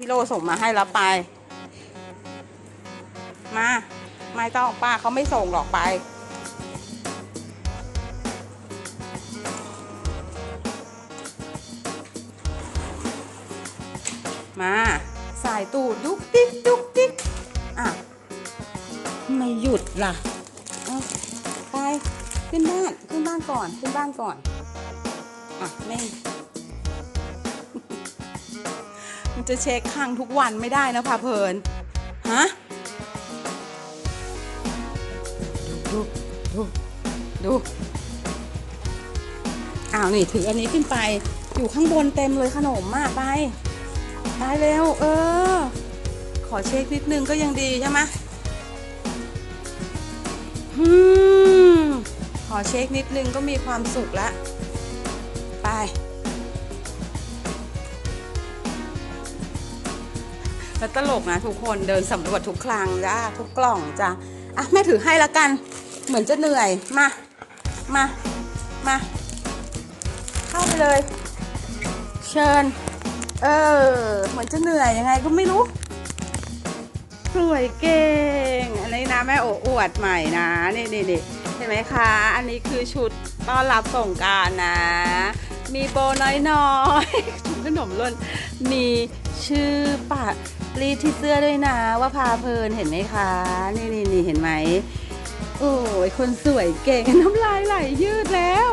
พี่โลส่งมาให้แล้วไป มา ไม่ต้องป้าเขาไม่ส่งหรอกไปมาสายตูดดุกดิกดุกดิกอะ ไม่หยุดล่ะไป ขึ้นบ้าน ขึ้นบ้านก่อน ขึ้นบ้านก่อน อะ ไม่ จะเช็คครั้งทุกวันไม่ได้นะพาเพลินฮะดูดูดูดูอ้าวนี่ถืออันนี้ขึ้นไปอยู่ข้างบนเต็มเลยขนมมากไปไปเร็วเออ ขอเช็คนิดนึงก็ยังดีใช่ไหมอืมขอเช็คนิดนึงก็มีความสุขล้วไป แล้วตลกนะทุกคนเดินสำรวจทุกครั้งจ้าทุกกล่องจ้าอะแม่ถือให้ละกัน เหมือนจะเหนื่อยมามามาเข้าไปเลย เชิญ เออ เหมือนจะเหนื่อยยังไงก็ไม่รู้สวยเก่ง อันนี้นะแม่โอ้อวดใหม่นะนี่นี่นี่เห็นไหมคะ อันนี้คือชุดต้อนรับส่งการนะ มีโบน้อยๆถุงขนมล่นมี ชื่อปะรีที่เสื้อด้วยนะ ว่าพาเพลินเห็นไหมคะ นี่นี่นี่เห็นไหมโอ้ยคนสวยเก่งน้ำลายไหลยืดแล้ว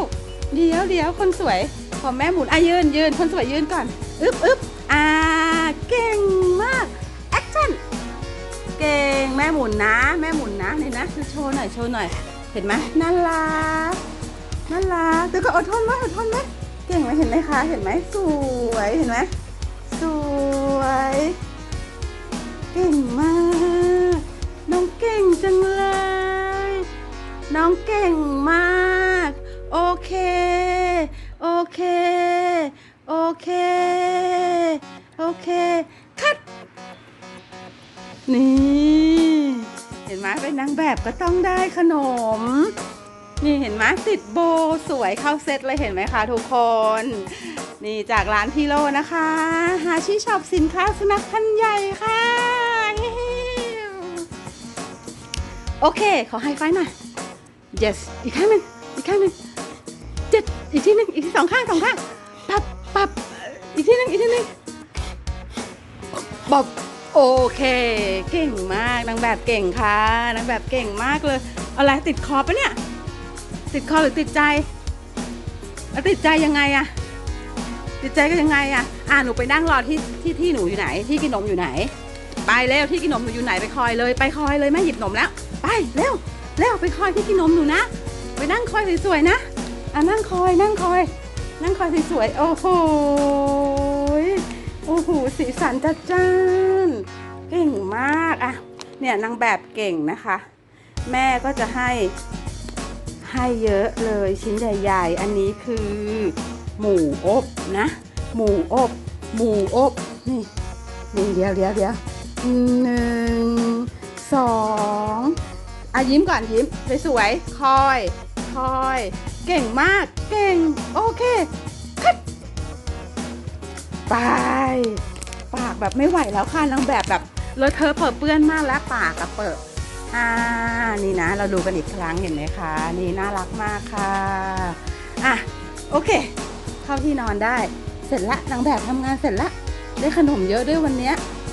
เดี๋ยวเดี๋ยวคนสวยพอแม่หมุนอะยืนยืนคนสวยยืนก่อนอึ๊บอึ๊บอ่าเก่งมากแอคชั่นเก่งแม่หมุนนะ แม่หมุนนะนี่นะโชว์หน่อยโชว์หน่อย เห็นไหมน่ารักน่ารักเดี๋ยวก็อดทนไหมอดทนไหมเก่งไหมเห็นไหมคะเห็นไหมสวยเห็นไหม สวย เก่งมาก น้องเก่งจังเลย น้องเก่งมาก โอเค โอเค โอเค โอเค คัด นี่ เห็นไหมเป็นนางแบบก็ต้องได้ขนม นี่เห็นไหมติดโบสวยเข้าเซตเลยเห็นไหมคะทุกคน นี่จากร้านพีโลนะคะ หาชีช็อปสินค้าสุนัขพันธุ์ใหญ่ค่ะ โอเค ขอไฮไฟว์หน่อย yes อีกข้างหนึ่งอีกข้างหนึ่งเจ็ดอีกที่หนึ่งอีกทีสองข้างสองข้างปับปับอีกที่หนึ่งอีกที่หนึ่งปับโอเค เก่งมากนางแบบเก่งค่ะนางแบบเก่งมากเลย อะไรติดคอปะเนี่ย ติดคอหรือติดใจแล้วติดใจยังไงอะติดใจก็ยังไงอะอ่าหนูไปนั่งรอที่ที่ที่หนูอยู่ไหน ที่กินนมอยู่ไหน ไปเร็วที่กินนมหนูอยู่ไหนไปคอยเลย ไปคอยเลยแม่หยิบนมแล้ว ไปเร็วเร็วไปคอยที่กินนมหนูนะ ไปนั่งคอยสวยๆนะอะนั่งคอยนั่งคอย นั่งคอยสวยๆโอ้โหโอ้โหสีสันจัดจ้านเก่งมากอะเนี่ยนางแบบเก่งนะคะ แม่ก็จะให้ ให้เยอะเลยชิ้นใหญ่ๆ อันนี้คือ หมูอบนะ หมูอบ หมูอบนี่นี่เดี๋ยวเดี๋ยวเดี๋ยวหนึ่งสองอะยิ้มก่อนยิ้มสวยๆคอยคอย เก่งมากเก่ง โอเคคัดไปปากแบบไม่ไหวแล้วค่ะนางแบบแบบเลอะเทอะเปิดเปื้อนมากแล้วปากกับเปิด อ่านี่นะ เราดูกันอีกครั้งเห็นไหมคะ นี่น่ารักมากค่ะ อะ โอเค เข้าที่นอนได้ เสร็จละนางแบบทำงานเสร็จละ ได้ขนมเยอะด้วยวันนี้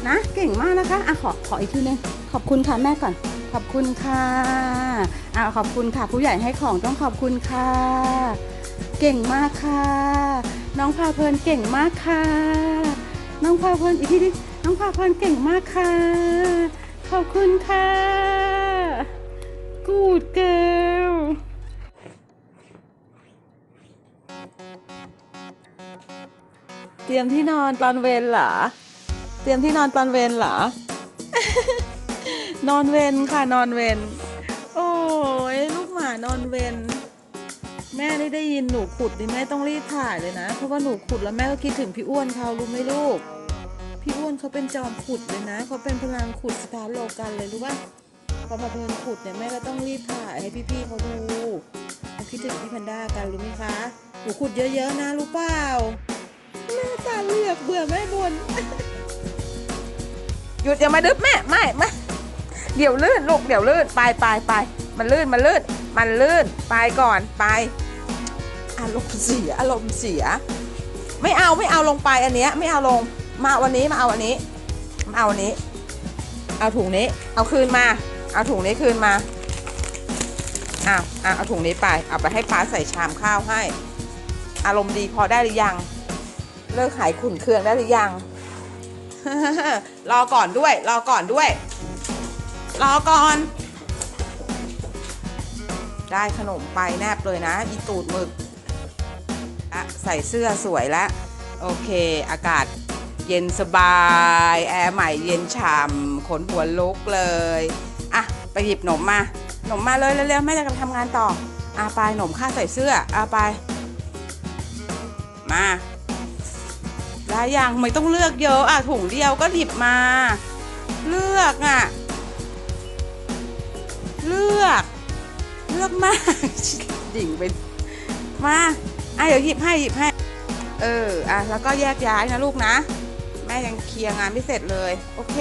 นะ เก่งมากนะคะ อะ ขอ ขออีกทีนึง ขอบคุณค่ะแม่ก่อน ขอบคุณค่ะอ่าขอบคุณค่ะ ผู้ใหญ่ให้ของต้องขอบคุณค่ะ เก่งมากค่ะ น้องพาเพลินเก่งมากค่ะ น้องพาเพลินอีกทีดิน้องพาเพลินเก่งมากค่ะ ขอบคุณค่ะ รียมที่นอนตอนเวรเหรอ เตรียมที่นอนตอนเวรเหรอ นอนเวรค่ะนอนเวร โอ้ยลูกหมานอนเวร แม่ได้ได้ยินหนูขุดดิแม่ต้องรีบถ่ายเลยนะ เพราะว่าหนูขุดแล้วแม่ก็คิดถึงพี่อ้วนเขารู้ไหมลูก พี่อ้วนเขาเป็นจอมขุดเลยนะ เขาเป็นพลังขุดสถานโลกันเลยรู้ป่ะพอมาเพลินขุดเนี่ยแม่ก็ต้องรีบถ่ายให้พี่ๆเขาดูเขาคิดถึงพี่แพนด้ากันรู้ไหมคะหนูขุดเยอะๆนะรู้เปล่า แม่ตาเหลือกเบื่อแม่บน หยุดอย่ามาดึบแม่ไม่ไม่เดี๋ยวลื่นลูกเดี๋ยวลื่นไปไปไปมันลื่นมันลื่นมันลื่นไปก่อนไป อารมณ์เสียอารมณ์เสีย ไม่เอาไม่เอาลงไปอันเนี้ยไม่เอาลงมาวันนี้มาเอาอันนี้มาเอาอันนี้ เอาถุงนี้ เอาคืนมา เอาถุงนี้คืนมาอ้าวอะเอาถุงนี้ไปเอาไปให้ป้าใส่ชามข้าวให้ อารมณ์ดีพอได้หรือยัง เลิกขายขุนเคืองได้หรือยัง รอก่อนด้วย รอก่อนด้วย รอก่อน ได้ขนมไปแนบเลยนะอีตูดหมึกอะใส่เสื้อสวยแล้ว โอเค อากาศเย็นสบาย แอร์ใหม่เย็นฉ่ำขนหัวลุกเลย อะ ไปหยิบหนมมา หนมมาเลยเร็วๆแม่จะกลับทำงานต่ออะไปหนมค่าใส่เสื้ออะไป มา ได้ยังไม่ต้องเลือกเยอะอะถุงเดียวก็หยิบมา เลือกอะ เลือก เลือกมากดิ่งไปมาอะเดี๋ยวหยิบให้หยิบให้ เอออะแล้วก็แยกย้ายนะลูกนะ แม่ยังเคลียร์งานไม่เสร็จเลย โอเค